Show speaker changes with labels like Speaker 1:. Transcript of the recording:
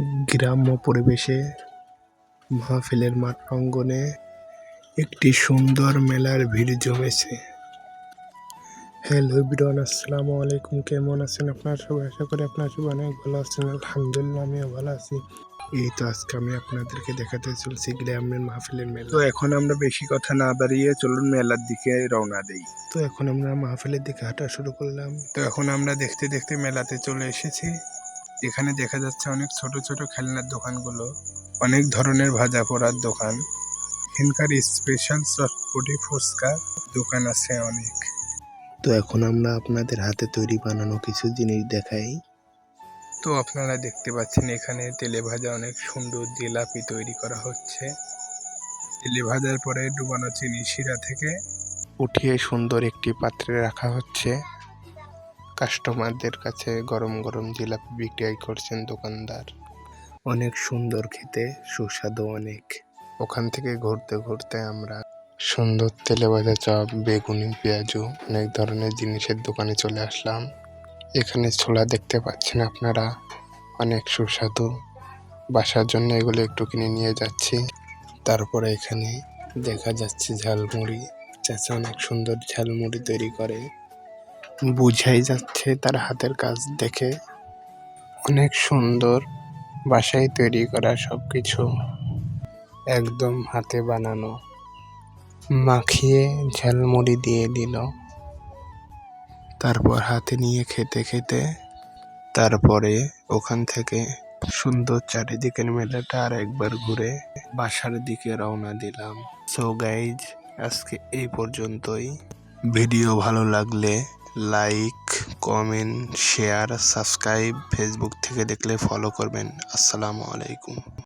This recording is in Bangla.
Speaker 1: গ্রাম্য পরিবেশে মাহফিলের মাঠ প্রাঙ্গনে একটি সুন্দর মেলার ভিড় জমেছে। হ্যালো বিরন আসসালামু আলাইকুম। কেমন আছেন আপনারা সবাই? আশা করি আপনারা সবাই অনেক ভালো আছেন। আলহামদুলিল্লাহ আমিও ভালো আছি। এই তো আজকে আমি আপনাদেরকে দেখাতে চলছি গ্রামের মাহফিলের মেলা।
Speaker 2: তো এখন আমরা বেশি কথা না বাড়িয়ে চলুন মেলার দিকে রওনা দেই।
Speaker 1: তো এখন আমরা মাহফিলের দিকে হাঁটা শুরু করলাম।
Speaker 2: তো এখন আমরা দেখতে দেখতে মেলাতে চলে এসেছি। এখানে দেখা যাচ্ছে অনেক ছোট ছোট খেলনার দোকানগুলো অনেক ধরনের ভাজা পোড়ার দোকান। এখানকার স্পেশাল চটপটি ফুচকা দোকান আছে অনেক।
Speaker 1: তো এখন আমরা আপনাদের হাতে তৈরি বানানো কিছু জিনিস দেখাই।
Speaker 2: তো আপনারা দেখতে পাচ্ছেন এখানে তেলে ভাজা অনেক সুন্দর জিলাপি তৈরি করা হচ্ছে। তেলে ভাজার পরে ডুবানো চিনি শিরা থেকে
Speaker 1: উঠিয়ে সুন্দর একটি পাত্রে রাখা হচ্ছে। কাস্টমারদের কাছে গরম গরম জিলাপি বিক্রি করছেন দোকানদার। অনেক সুন্দর খেতে সুস্বাদু অনেক। ওখান থেকে ঘুরতে ঘুরতে আমরা সুন্দর তেলে ভাজা চপ বেগুনি পেঁয়াজু অনেক ধরনের জিনিসের দোকানে চলে আসলাম। এখানে ছোলা দেখতে পাচ্ছেন আপনারা। অনেক সুস্বাদু। বাসার জন্য এগুলো একটু কিনে নিয়ে যাচ্ছি। তারপরে এখানে দেখা যাচ্ছে ঝালমুড়ি। চাচা অনেক সুন্দর ঝালমুড়ি তৈরি করে। বুঝাই যাচ্ছে তার হাতের কাজ দেখে। অনেক সুন্দর বাসায় তৈরি করা সব কিছু একদম হাতে বানানো। মাখিয়ে ঝালমুড়ি দিয়ে দিল। তারপর হাতে নিয়ে খেতে খেতে তারপরে ওখান থেকে সুন্দর চারিদিকের মেলাটা আর একবার ঘুরে বাসার দিকে রওনা দিলাম। সো গাইজ আজকে এই পর্যন্তই। ভিডিও ভালো লাগলে like comment share subscribe Facebook থেকে দেখলে ফলো করবেন। আসসালামু আলাইকুম।